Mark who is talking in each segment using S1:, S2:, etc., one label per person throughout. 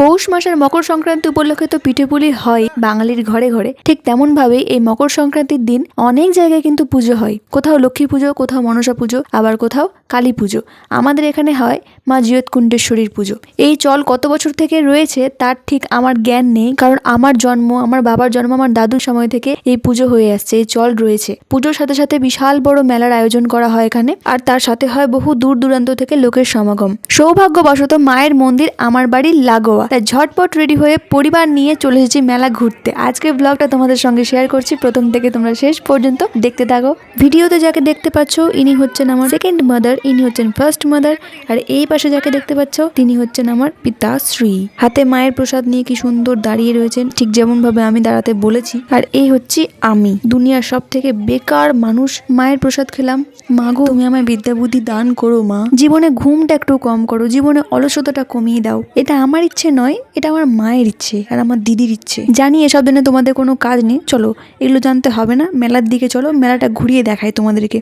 S1: পৌষ মাসের মকর সংক্রান্তি উপলক্ষে তো পিঠেপুলি হয় বাঙালির ঘরে ঘরে। ঠিক তেমন ভাবে এই মকর সংক্রান্তির দিন অনেক জায়গায় কিন্তু পুজো হয়। কোথাও লক্ষ্মী পুজো, কোথাও মনসা পুজো, আবার কোথাও কালী পুজো। আমাদের এখানে হয় মা জিয়ত কুণ্ডেশ্বরীর পুজো। এই চল কত বছর থেকে রয়েছে, তার ঠিক আমার জ্ঞান নেই, কারণ আমার জন্ম, আমার বাবার জন্ম, আমার দাদুর সময় থেকে এই পুজো হয়ে আসছে, এই চল রয়েছে। পুজোর সাথে সাথে বিশাল বড় মেলার আয়োজন করা হয় এখানে, আর তার সাথে হয় বহু দূর দূরান্ত থেকে লোকের সমাগম। সৌভাগ্যবশত মায়ের মন্দির আমার বাড়ির লাগোয়া। তাই ঝটপট রেডি হয়ে পরিবার নিয়ে চলে এসেছি মেলা ঘুরতে। আজকের ব্লগটা তোমাদের সঙ্গে শেয়ার করছি, প্রথম থেকে তোমরা শেষ পর্যন্ত দেখতে থাকো। ভিডিওতে যাকে দেখতে পাচ্ছ, ইনি হচ্ছেন আমার সেকেন্ড মাদার ইনি হচ্ছেন ফার্স্ট মাদার আর এই পাশে যাকে দেখতে পাচ্ছ, তিনি হচ্ছেন আমার পিতাশ্রী। হাতে মায়ের প্রসাদ নিয়ে কি সুন্দর দাঁড়িয়ে রয়েছেন, ঠিক যেমন ভাবে আমি দাঁড়াতে বলেছি। আর এই হচ্ছে আমি, দুনিয়ার সব থেকে বেকার মানুষ। মায়ের প্রসাদ খেলাম। মাগো তুমি আমায় বিদ্যা বুদ্ধি দান করো, মা। জীবনে ঘুমটা একটু কম করো, জীবনে অলসতাটা কমিয়ে দাও। এটা আমার ইচ্ছে নয়, এটা আমার মায়ের ইচ্ছে আর আমার দিদির ইচ্ছে। জানি এসব দিনে তোমাদের কোনো কাজ নেই। চলো, এগুলো জানতে হবে না। মেলার দিকে চলো, মেলাটা ঘুরিয়ে দেখায় তোমাদেরকে।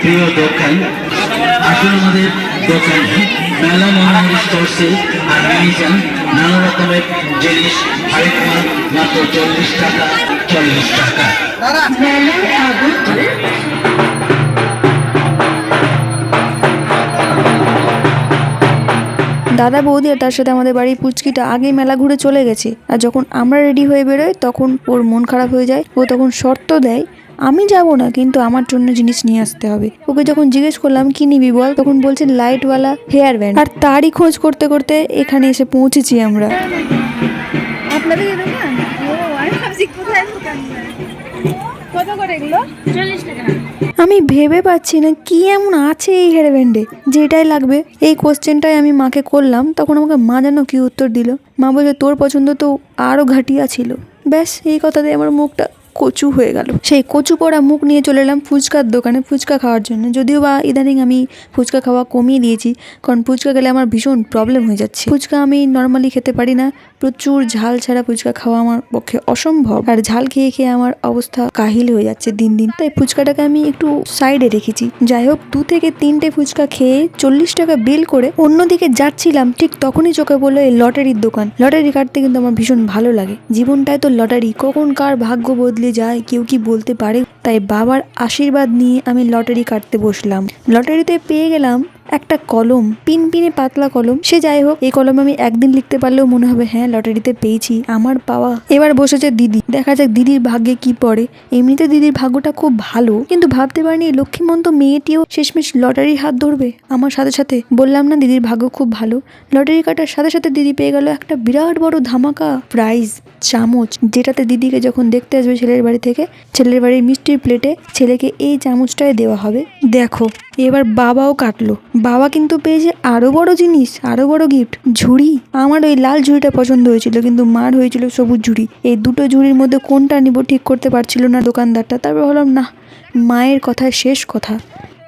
S2: প্রিয় দোকান আসুন আমাদের দোকানে মেলা মনোহর স্টোর্সে আর নিয়ে যান নানা রকমের জিনিস মাত্র চল্লিশ টাকা চল্লিশ টাকা।
S1: দাদা বৌদি আর তার সাথে আমাদের বাড়ির পুচকিটা আগে মেলা ঘুরে চলে গেছে। আর যখন আমরা রেডি হয়ে বেরোই তখন ওর মন খারাপ হয়ে যায়। ও তখন শর্ত দেয় আমি যাব না কিন্তু আমার জন্য জিনিস নিয়ে আসতে হবে। ওকে যখন জিজ্ঞেস করলাম কি নিবি বল? তখন বলছে লাইটওয়ালা হেয়ার ব্যান্ড আর তারই খোঁজ করতে করতে এখানে এসে পৌঁছেছি আমরা।
S3: আপনাদের আমি ভাবছি কোথায় দোকান কত করে এগুলো? চল্লিশ টাকা।
S1: আমি ভেবে পাচ্ছি না কি এমন আছে এই হেয়ার ব্যান্ডে যেটাই লাগবে। এই কোশ্চেনটাই আমি মাকে করলাম তখন আমাকে মা যেন কি উত্তর দিল। মা বলছে তোর পছন্দ তো আরও ঘাটিয়া ছিল। ব্যাস এই কথাতে আমার মুখটা কচু হয়ে গেল। সেই কচু পড়া মুখ নিয়ে চলে এলাম ফুচকার দোকানে ফুচকা খাওয়ার জন্য। যদিও বা ইদানিং আমি ফুচকা খাওয়া কমিয়ে দিয়েছি, কারণ ফুচকা খেলে আমার ভীষণ প্রবলেম হয়ে যাচ্ছে। ফুচকা আমি নর্মালি খেতে পারি না। প্রচুর ঝাল ছাড়া ফুচকা খাওয়া আমার পক্ষে অসম্ভব। আর ঝাল খেয়ে খেয়ে আমার অবস্থা কাহিল হয়ে যাচ্ছে দিন দিন। তাই ফুচকাটাকে আমি একটু সাইডে রেখেছি। যাই হোক, দু থেকে তিনটে ফুচকা খেয়ে চল্লিশ টাকা বিল করে অন্যদিকে যাচ্ছিলাম, ঠিক তখনই চোখে পড়ল এই লটারির দোকান। লটারি কাটতে কিন্তু আমার ভীষণ ভালো লাগে। জীবনটায় তো লটারি কখন কার ভাগ্য বদলে যায়, কেউ কি বলতে পারে? তাই বাবার আশীর্বাদ নিয়ে আমি লটারি কাটতে বসলাম। লটারিতে পেয়ে গেলাম একটা কলম, পিন পিনে পাতলা কলম, সে যাই হোক, এই কলম আমি একদিন লিখতে পারলেও মনে হবে হ্যাঁ লটারিতে পেয়েছি, আমার পাওয়া। এবার বসেছে দিদি। দেখা যাক দিদির ভাগ্যে কি পড়ে। এমনিতে দিদির ভাগ্যটা খুব ভালো, কিন্তু ভাবতে পারিনি লক্ষ্মীমন্ত মেয়েটিও শেষমেশ লটারির হাত ধরবে। আমার সাথে সাথে বললাম না দিদির ভাগ্য খুব ভালো। লটারি কাটার সাথে সাথে দিদি পেয়ে গেল একটা বিরাট বড় ধামাকা প্রাইজ চামচ, যেটাতে দিদিকে যখন দেখতে আসবে ছেলের বাড়ি থেকে, ছেলের বাড়ির মিষ্টির প্লেটে ছেলেকে এই চামচটাই দেওয়া হবে। দেখো, এবার বাবাও কাটলো। বাবা কিন্তু পেয়েছে আরও বড় জিনিস, আরও বড় গিফট ঝুড়ি। আমার ওই লাল ঝুড়িটা পছন্দ হয়েছিল, কিন্তু মার হয়েছিল সবুজ ঝুড়ি। এই দুটো ঝুড়ির মধ্যে কোনটা নিব ঠিক করতে পারছিল না দোকানদারটা। তারপর ভাবলাম, না, মায়ের কথায় শেষ কথা।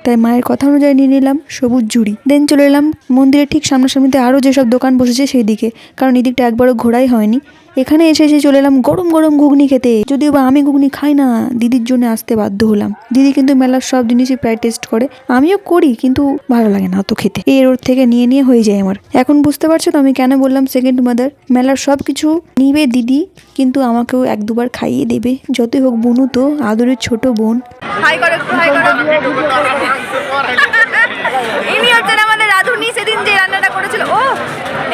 S1: তাই মায়ের কথা অনুযায়ী নিয়ে নিলাম সবুজ ঝুড়ি। দেন চলে এলাম মন্দিরের ঠিক সামনাসামনিতে আরও যেসব দোকান বসেছে সেই দিকে কারণ এদিকটা একবারও ঘোরাই হয়নি। এখানে এসে এসে চলে এলাম গরম গরম ঘুগনি খেতে। যদিও বা আমি ঘুগনি খাই না দিদির জন্য আসতে বাধ্য হলাম। দিদি কিন্তু মেলার সব জিনিসই প্রায় টেস্ট করে। আমিও করি কিন্তু ভালো লাগে না অত খেতে। এর ওর থেকে নিয়ে নিয়ে হয়ে যায় আমার। এখন বুঝতে পারছ তো আমি কেন বললাম সেকেন্ড মাদার মেলার সব কিছু নিবে দিদি কিন্তু আমাকেও এক দুবার খাইয়ে দেবে। যতই হোক বনু তো আদরের ছোট বোন।
S3: হাই করো হাই করো। ইনি হচ্ছেন আমাদের রাধুনি সেদিন যে রান্নাটা করেছিল ও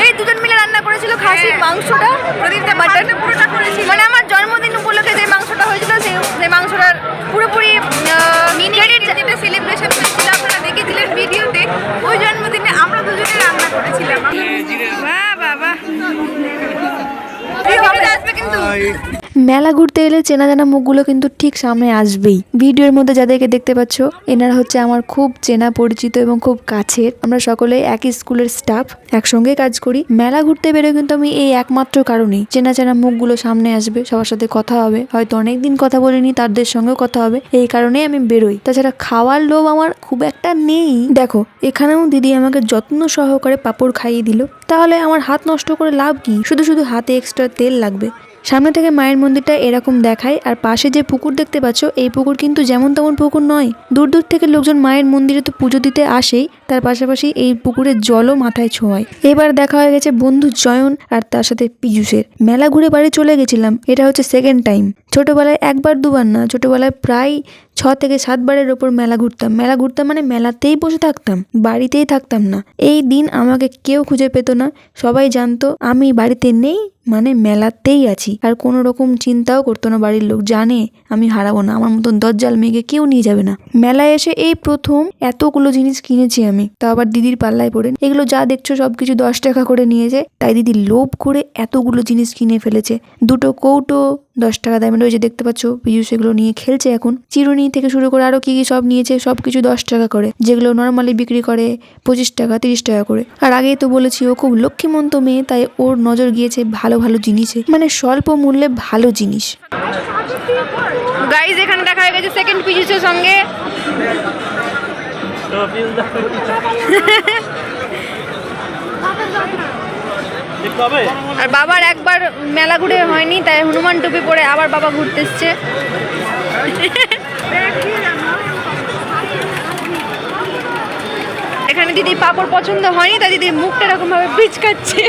S3: এই দুজন মিলে রান্না করেছিল খাসির মাংসটা প্রদীপটা বাটারটা পুরোটা করেছিল। মানে আমার জন্মদিন উপলক্ষে যে মাংসটা হয়েছিল সেই
S1: মেলা ঘুরতে এলে চেনা জানা মুখগুলো কিন্তু ঠিক সামনে আসবেই। ভিডিওর মধ্যে যাদেরকে দেখতে পাচ্ছ, এনারা হচ্ছে আমার খুব চেনা পরিচিত এবং খুব কাছের। আমরা সকলে একই স্কুলের স্টাফ একসঙ্গে কাজ করি। মেলা ঘুরতে বেরোয় কিন্তু আমি এই একমাত্র কারণেই। চেনা চেনা মুখগুলো সামনে আসবে, সবার সাথে কথা হবে। হয়তো অনেকদিন কথা বলিনি, তাদের সঙ্গেও কথা হবে। এই কারণেই আমি বেরোই। তাছাড়া খাওয়ার লোভ আমার খুব একটা নেই। দেখো, এখানেও দিদি আমাকে যত্ন সহকারে পাপড় খাইয়ে দিল। তাহলে আমার হাত নষ্ট করে লাভ কি? শুধু শুধু হাতে এক্সট্রা তেল লাগবে। সামনে থেকে মায়ের মন্দিরটা এরকম দেখায়, আর পাশে যে পুকুর দেখতে পাচ্ছ, এই পুকুর কিন্তু যেমন তেমন পুকুর নয়। দূর দূর থেকে লোকজন মায়ের মন্দিরে তো পুজো দিতে আসেই তার পাশাপাশি এই পুকুরের জলও মাথায় ছোঁয়ায়। এবার দেখা হয়ে গেছে বন্ধু জয়ন আর তার সাথে পীযুষের। মেলা ঘুরে বাড়ি চলে গেছিলাম, এটা হচ্ছে সেকেন্ড টাইম ছোটবেলায় একবার দুবার না, ছোটবেলায় প্রায় ছ থেকে সাতবারের ওপর মেলা ঘুরতাম। মেলা ঘুরতাম মানে মেলাতেই বসে থাকতাম, বাড়িতেই থাকতাম না। এই দিন আমাকে কেউ খুঁজে পেত না, সবাই জানতো আমি বাড়িতে নেই মানে মেলাতেই আছি। আর কোনো রকম চিন্তাও করতো না বাড়ির লোক, জানে আমি হারাবো না, আমার মতন দজ্জাল মেয়েকে কেউ নিয়ে যাবে না। মেলায় এসে এই প্রথম এতগুলো জিনিস কিনেছি আমি। তাও আবার দিদির পাল্লায় পড়ে। এগুলো যা দেখছ সব কিছু দশ টাকা করে নিয়েছে। তাই দিদি লোভ করে এতগুলো জিনিস কিনে ফেলেছে। দুটো কৌটো দশ টাকা দামের। ওই যে দেখতে পাচ্ছ পীযুষ এগুলো নিয়ে খেলছে এখন। চিরুনি থেকে শুরু করে আরও কি কি সব নিয়েছে সব কিছু দশ টাকা করে। যেগুলো নর্মালি বিক্রি করে পঁচিশ টাকা, তিরিশ টাকা করে। আর আগেই তো বলেছি, ও খুব লক্ষ্মীমন্ত মেয়ে, তাই ওর নজর গিয়েছে ভালো ভালো জিনিসে। মানে স্বল্প মূল্যে ভালো জিনিস।
S3: গাইজ এখানে দেখা হয়ে গেছে সেকেন্ড পিজিসের সঙ্গে। আর বাবার একবার মেলা ঘুরে হয়নি, তাই হনুমান টুপি পরে আবার বাবা ঘুরতে এসছে। এখানে দিদি পাপড় পছন্দ হয়নি, তাই দিদি মুখটা এরকম ভাবে পিচকাচ্ছে।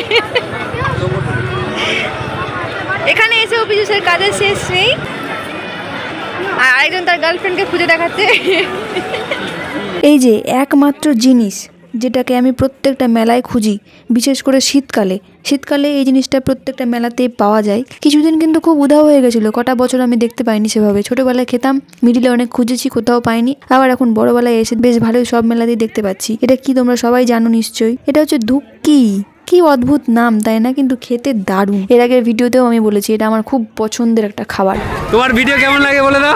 S3: এখানে এসেও পিজুসের কাজের শেষ নেই। আর আরেকজন তার গার্লফ্রেন্ডকে খুঁজে দেখাচ্ছে।
S1: এই যে একমাত্র জিনিস যেটাকে আমি প্রত্যেকটা মেলায় খুঁজি, বিশেষ করে শীতকালে। শীতকালে এই জিনিসটা প্রত্যেকটা মেলাতে পাওয়া যায়। কিছুদিন কিন্তু খুব উধাও হয়ে গেছিল, কটা বছর আমি দেখতে পাইনি সেভাবে। ছোটোবেলায় খেতাম, মিডিলে অনেক খুঁজেছি, কোথাও পাইনি। আবার এখন বড়োবেলায় এসে বেশ ভালোই সব মেলাতেই দেখতে পাচ্ছি। এটা কি তোমরা সবাই জানো নিশ্চয়ই? এটা হচ্ছে ধুক্কি কি অদ্ভুত নাম তাই না? কিন্তু খেতে দারুণ। এর আগের ভিডিওতেও আমি বলেছি এটা আমার খুব পছন্দের একটা খাবার।
S4: তোমার ভিডিও কেমন লাগে বলে দাও।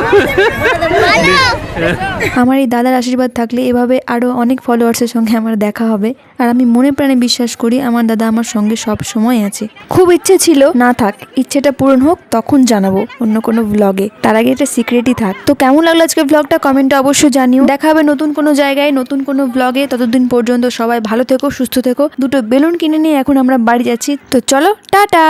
S1: আমার এই দাদার আশীর্বাদ থাকলে এভাবে আরও অনেক ফলোয়ার্সের সঙ্গে আমার দেখা হবে। আর আমি মনে প্রাণে বিশ্বাস করি আমার দাদা আমার সঙ্গে সব সময় আছে। খুব ইচ্ছে ছিল, না থাক, ইচ্ছেটা পূরণ হোক, তখন জানাব অন্য কোনো ব্লগে তার আগে এটা সিক্রেটই থাক। তো কেমন লাগল আজকে ব্লগটা কমেন্টে অবশ্যই জানিও। দেখা হবে নতুন কোনো জায়গায়, নতুন কোনো ব্লগে ততদিন পর্যন্ত সবাই ভালো থেকো, সুস্থ থেকো। দুটো বেলুন কিনে নিয়ে এখন আমরা বাড়ি যাচ্ছি। তো চলো, টাটা!